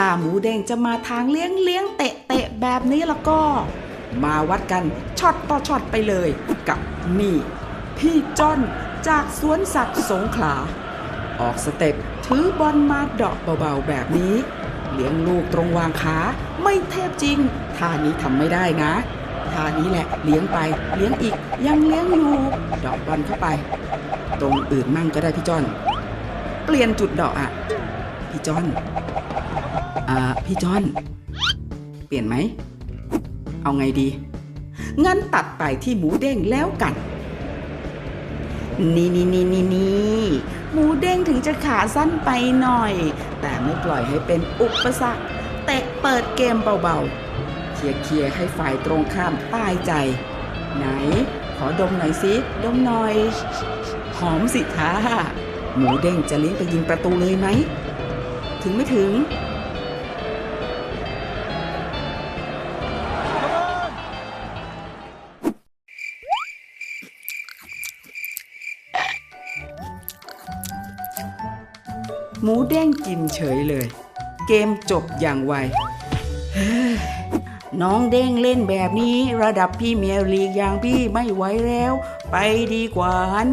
ถ้าหมูแดงจะมาทางเลี้ยงเลี้ยงเตะเตะแบบนี้แล้วก็ มาวัดกันช็อตต่อช็อตไปเลยกับนี่ พี่จอนจากสวนสัตว์สงขลา ออกสเต็ปถือบอลมาเดอกเบาๆแบบนี้ เลี้ยงลูกตรงวางขาไม่เทพจริงท่านี้ทำไม่ได้นะท่านี้แหละเลี้ยงไปเลี้ยงอีกยังเลี้ยงอยู่เดอกบอลเข้าไป ตรงอื่นมั่งก็ได้พี่จอน เปลี่ยนจุดเดอกอะ พี่จอน อ่าพี่จอน เปลี่ยนไหม เอาไงดี งั้นตัดไปที่หมูเด้งแล้วกัน นี่นี่นี่นี่นี่หมูเด้งถึงจะขาสั้นไปหน่อย แต่ไม่ปล่อยให้เป็นอุปสรรคเตะเปิดเกมเบาๆ เคลียร์เคลียร์ให้ฝ่ายตรงข้ามตายใจ ไหน ขอดมหน่อยสิดมหน่อย หอมสิท่าหมูเด้งจะเลี้ยงไปยิงประตูเลยไหม ถึงไม่ถึง หมูเด้งกินเฉยเลย เกมจบอย่างไวน้องเด้งเล่นแบบนี้ ระดับพี่เมียลีกอย่างพี่ไม่ไหวแล้ว ไปดีกว่าหัน